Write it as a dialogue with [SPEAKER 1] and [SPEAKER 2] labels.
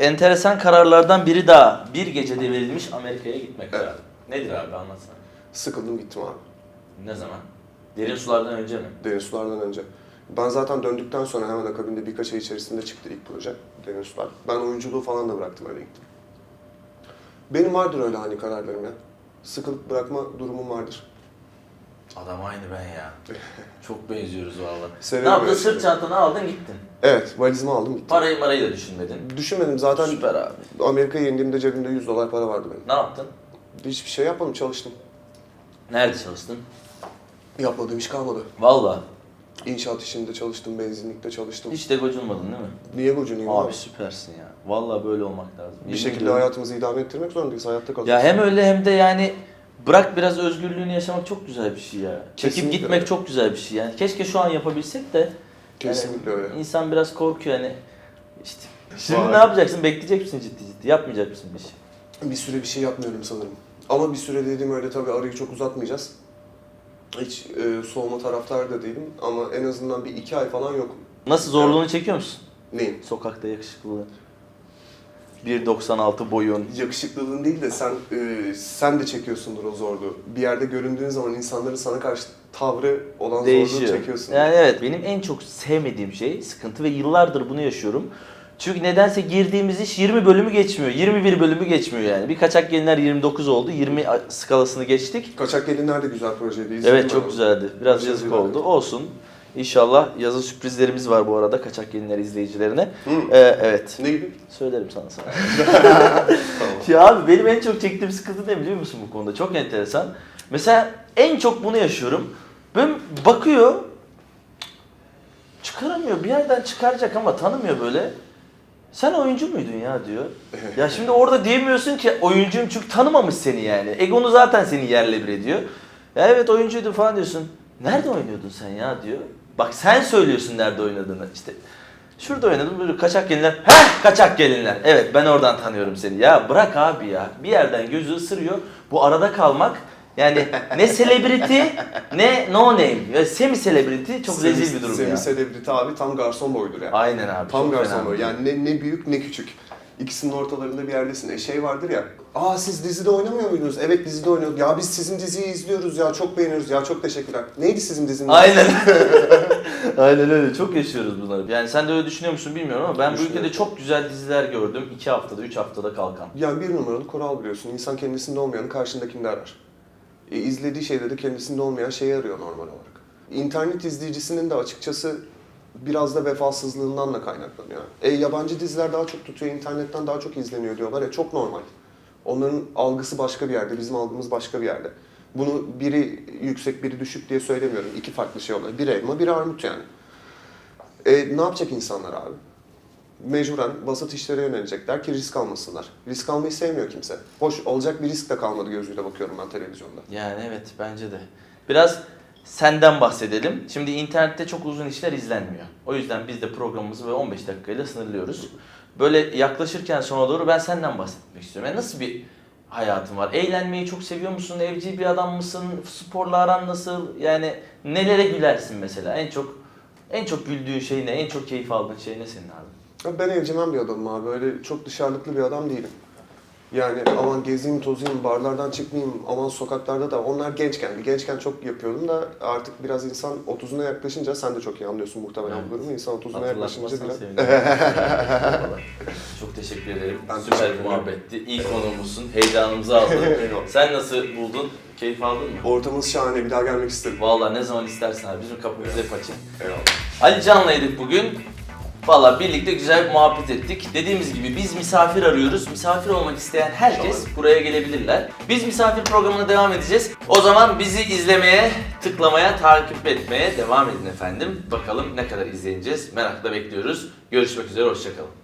[SPEAKER 1] enteresan kararlardan biri daha. Bir gecede verilmiş Amerika'ya gitmek
[SPEAKER 2] Evet.
[SPEAKER 1] kararı. Nedir abi anlatsana.
[SPEAKER 2] Sıkıldım gittim abi.
[SPEAKER 1] Ne zaman? Derin sulardan önce mi?
[SPEAKER 2] Derin sulardan önce. Ben zaten döndükten sonra hemen akabinde birkaç ay içerisinde çıktı ilk proje Derin Sular. Ben oyunculuğu falan da bıraktım öyle gittim. Benim vardır öyle hani kararlarım ya. Sıkılıp bırakma durumum vardır.
[SPEAKER 1] Adam aynı ben ya. Çok benziyoruz valla. Ne
[SPEAKER 2] Severim
[SPEAKER 1] yaptın?
[SPEAKER 2] öyle
[SPEAKER 1] Sırt
[SPEAKER 2] şeyleri.
[SPEAKER 1] çantanı aldın gittin.
[SPEAKER 2] Evet valizimi aldım gittim.
[SPEAKER 1] Parayı marayı da düşünmedin.
[SPEAKER 2] Düşünmedim zaten
[SPEAKER 1] Süper abi.
[SPEAKER 2] Amerika'ya indiğimde cebimde 100 dolar para vardı benim.
[SPEAKER 1] Ne yaptın?
[SPEAKER 2] Hiçbir şey yapmadım çalıştım.
[SPEAKER 1] Nerede çalıştın?
[SPEAKER 2] Yapmadığım iş kalmadı.
[SPEAKER 1] Valla.
[SPEAKER 2] İnşaat işinde çalıştım, benzinlikte çalıştım.
[SPEAKER 1] Hiç de gocunmadın değil mi?
[SPEAKER 2] Niye gocunayım
[SPEAKER 1] Abi
[SPEAKER 2] abi?
[SPEAKER 1] süpersin ya. Valla böyle olmak lazım.
[SPEAKER 2] Bir
[SPEAKER 1] Yemin
[SPEAKER 2] şekilde
[SPEAKER 1] ediyorum.
[SPEAKER 2] hayatımızı idame ettirmek zorundayız, hayatta
[SPEAKER 1] Ya
[SPEAKER 2] kalacağız.
[SPEAKER 1] hem öyle hem de yani bırak biraz özgürlüğünü yaşamak çok güzel bir şey ya. Çekip
[SPEAKER 2] Kesinlikle
[SPEAKER 1] gitmek
[SPEAKER 2] öyle.
[SPEAKER 1] çok güzel bir şey yani. Keşke şu an yapabilsek de
[SPEAKER 2] Kesinlikle öyle.
[SPEAKER 1] insan biraz korkuyor hani işte. Şimdi
[SPEAKER 2] Vay.
[SPEAKER 1] ne yapacaksın? Bekleyecek misin ciddi ciddi? Yapmayacak mısın bir şey?
[SPEAKER 2] Bir süre bir şey yapmıyorum sanırım. Ama bir süre dediğim öyle tabii arayı çok uzatmayacağız. Hiç e, soğuma taraftar da değilim ama en azından bir iki ay falan yokum.
[SPEAKER 1] Nasıl zorluğunu çekiyor musun?
[SPEAKER 2] Neyim?
[SPEAKER 1] Sokakta yakışıklılığı. 1.96 boyun.
[SPEAKER 2] Yakışıklılığın değil de sen e, sen de çekiyorsundur o zorluğu. Bir yerde göründüğün zaman insanların sana karşı tavrı olan zorluğu
[SPEAKER 1] Değişiyor.
[SPEAKER 2] çekiyorsun.
[SPEAKER 1] Yani evet benim en çok sevmediğim şey sıkıntı ve yıllardır bunu yaşıyorum. Çünkü nedense girdiğimiz iş 20 bölümü geçmiyor. 21 bölümü geçmiyor yani. Bir kaçak gelinler 29 oldu. 20 skalasını geçtik.
[SPEAKER 2] Kaçak Gelinler de güzel projeydi. izledim
[SPEAKER 1] Evet
[SPEAKER 2] ben
[SPEAKER 1] çok
[SPEAKER 2] onu.
[SPEAKER 1] güzeldi. Biraz yazık
[SPEAKER 2] güzeldi.
[SPEAKER 1] oldu. Olsun. İnşallah yazın sürprizlerimiz var bu arada kaçak gelinler izleyicilerine.
[SPEAKER 2] Hı.
[SPEAKER 1] Ee, evet.
[SPEAKER 2] Ne gibi?
[SPEAKER 1] Söylerim sana sonra.
[SPEAKER 2] Tamam.
[SPEAKER 1] Ya abi benim en çok çektiğim sıkıntı ne biliyor musun bu konuda? Çok enteresan. Mesela en çok bunu yaşıyorum. Ben bakıyor çıkaramıyor. Bir yerden çıkaracak ama tanımıyor böyle. Sen oyuncu muydun ya diyor. Ya şimdi orada diyemiyorsun ki oyuncuyum çünkü tanımamış seni yani. Egonu zaten seni yerle bir ediyor. Ya evet oyuncuydum falan diyorsun. Nerede oynuyordun sen ya diyor. Bak sen söylüyorsun nerede oynadığını. İşte şurada oynadım böyle kaçak gelinler. Heh kaçak gelinler. Evet ben oradan tanıyorum seni. Ya bırak abi ya. Bir yerden gözü ısırıyor. Bu arada kalmak yani ne celebrity ne no name. Ya semi celebrity çok rezil bir durum
[SPEAKER 2] Semi
[SPEAKER 1] ya.
[SPEAKER 2] Celebrity abi tam garson boyudur yani.
[SPEAKER 1] Aynen abi.
[SPEAKER 2] Tam garson boy. Yani ne, ne büyük ne küçük. İkisinin ortalarında bir yerdesin. E şey vardır ya. Aa siz dizide oynamıyor muydunuz? Evet dizide oynuyorduk. Ya biz sizin diziyi izliyoruz ya. Çok beğeniyoruz ya. Çok teşekkürler. Neydi sizin diziniz?
[SPEAKER 1] Aynen. Aynen öyle. Çok yaşıyoruz bunları. Yani sen de öyle düşünüyor musun bilmiyorum ama ben bu ülkede çok güzel diziler gördüm. 2 haftada, 3 haftada kalkan.
[SPEAKER 2] Yani bir numaralı kural biliyorsun. İnsan kendisinde olmayanı karşındakinde arar. E, izlediği şeyde de kendisinde olmayan şeyi arıyor normal olarak. İnternet izleyicisinin de açıkçası biraz da vefasızlığından da kaynaklanıyor. E, yabancı diziler daha çok tutuyor, internetten daha çok izleniyor diyorlar. E, çok normal. Onların algısı başka bir yerde, bizim algımız başka bir yerde. Bunu biri yüksek, biri düşük diye söylemiyorum. İki farklı şey olay. Biri elma, biri armut yani. E, ne yapacak insanlar abi? mecburen basit işlere yönelecekler ki risk almasınlar. Risk almayı sevmiyor kimse. Hoş olacak bir risk de kalmadı gözüyle bakıyorum ben televizyonda.
[SPEAKER 1] Yani evet bence de. Biraz senden bahsedelim. Şimdi internette çok uzun işler izlenmiyor. O yüzden biz de programımızı böyle 15 dakikayla sınırlıyoruz. Böyle yaklaşırken sona doğru ben senden bahsetmek istiyorum. Yani nasıl bir hayatın var? Eğlenmeyi çok seviyor musun? Evcil bir adam mısın? Sporla aran nasıl? Yani nelere gülersin mesela? En çok en çok güldüğün şey ne? En çok keyif aldığın şey ne senin abi?
[SPEAKER 2] Ben evcimen bir adamım abi. Öyle çok dışarılıklı bir adam değilim. Yani aman gezeyim, tozayım, barlardan çıkmayayım, aman sokaklarda da onlar gençken, gençken çok yapıyordum da artık biraz insan 30'una yaklaşınca sen de çok iyi anlıyorsun muhtemelen bu durumu. İnsan 30'una yaklaşınca biraz...
[SPEAKER 1] Çok teşekkür ederim.
[SPEAKER 2] Ben
[SPEAKER 1] Süper bir muhabbetti. İyi konuğumuzsun. Heyecanımızı aldın. Sen nasıl buldun? Keyif aldın mı?
[SPEAKER 2] Ortamımız şahane, bir daha gelmek isterim.
[SPEAKER 1] Vallahi ne zaman istersen abi. Bizim kapımız hep açık.
[SPEAKER 2] Eyvallah.
[SPEAKER 1] Ali Can'laydık bugün. Valla birlikte güzel bir muhabbet ettik. Dediğimiz gibi biz misafir arıyoruz. Misafir olmak isteyen herkes buraya gelebilirler. Biz misafir programına devam edeceğiz. O zaman bizi izlemeye, tıklamaya, takip etmeye devam edin efendim. Bakalım ne kadar izleyeceğiz. Merakla bekliyoruz. Görüşmek üzere, hoşçakalın.